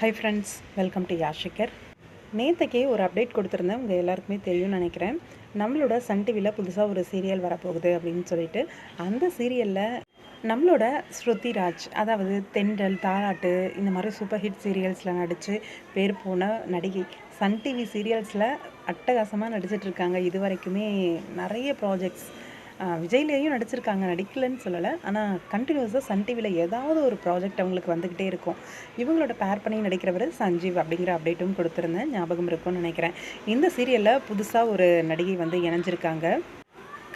High friends welcome to யாஷிகர் நேற்றுக்கே ஒரு அப்டேட் கொடுத்துருந்தேன். உங்கள் எல்லாருக்குமே தெரியும்னு நினைக்கிறேன். நம்மளோட சன் டிவியில் புதுசாக ஒரு சீரியல் வரப்போகுது அப்படின்னு சொல்லிட்டு அந்த சீரியலில் நம்மளோட ஸ்ருதி ராஜ் அதாவது தென்றல் தாலாட்டு இந்த மாதிரி சூப்பர் ஹிட் சீரியல்ஸில் நடித்து பேர் போன நடிகை சன் டிவி சீரியல்ஸில் அட்டகாசமாக நடிச்சிட்ருக்காங்க இது வரைக்குமே நிறைய ப்ராஜெக்ட்ஸ் விஜய்லேயும் நடிச்சிருக்காங்க நடிக்கலன்னு சொல்லலை. ஆனால் கண்டினியூஸாக சன் டிவியில் ஏதாவது ஒரு ப்ராஜெக்ட் அவங்களுக்கு வந்துக்கிட்டே இருக்கும். இவங்களோட பேர் பண்ணி நடிக்கிறவர் சஞ்சீவ் அப்படிங்கிற அப்டேட்டும் கொடுத்துருந்தேன். ஞாபகம் இருக்கும்னு நினைக்கிறேன். இந்த சீரியலில் புதுசாக ஒரு நடிகை வந்து இணைஞ்சிருக்காங்க.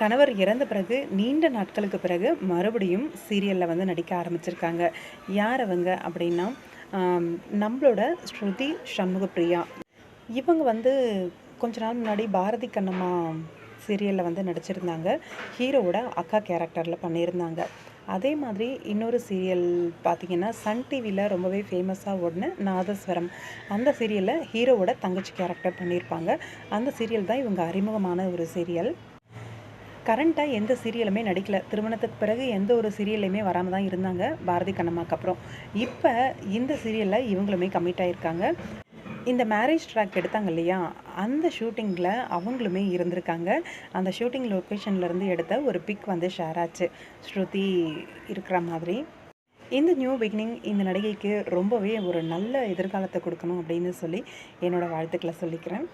கணவர் இறந்த பிறகு நீண்ட நாட்களுக்கு பிறகு மறுபடியும் சீரியலில் வந்து நடிக்க ஆரம்பிச்சிருக்காங்க. யார் அவங்க அப்படின்னா நம்மளோட ஸ்ருதி சண்முகப்பிரியா. இவங்க வந்து கொஞ்ச நாள் முன்னாடி பாரதி கண்ணம்மா சீரியலில் வந்து நடிச்சிருந்தாங்க. ஹீரோவோட அக்கா கேரக்டரில் பண்ணியிருந்தாங்க. அதே மாதிரி இன்னொரு சீரியல் பார்த்தீங்கன்னா சன் டிவியில் ரொம்பவே ஃபேமஸாக ஓடின நாதஸ்வரம். அந்த சீரியலில் ஹீரோவோட தங்கச்சி கேரக்டர் பண்ணியிருப்பாங்க. அந்த சீரியல் தான் இவங்க அறிமுகமான ஒரு சீரியல் கரண்ட்டாக எந்த சீரியலுமே நடிக்கல. திருமணத்துக்கு பிறகு எந்த ஒரு சீரியல்லையுமே வராமல் தான் இருந்தாங்க. பாரதி கண்ணம்மாக்கு அப்புறம். இப்போ இந்த சீரியலில் இவங்களுமே கமிட் ஆகியிருக்காங்க இந்த மேரேஜ் ட்ராக் எடுத்தாங்க இல்லையா? அந்த ஷூட்டிங்கில் அவங்களுமே இருந்திருக்காங்க. அந்த ஷூட்டிங் லொக்கேஷன்லேருந்து எடுத்த ஒரு பிக் வந்து ஷேர் ஆச்சு. ஸ்ருதி இருக்கிற மாதிரி. இந்த நியூ பிகினிங் இந்த நடிகைக்கு ரொம்பவே ஒரு நல்ல எதிர்காலத்தை கொடுக்கணும் அப்படின்னு சொல்லி என்னோடய வாழ்த்துக்களை சொல்லிக்கிறேன்.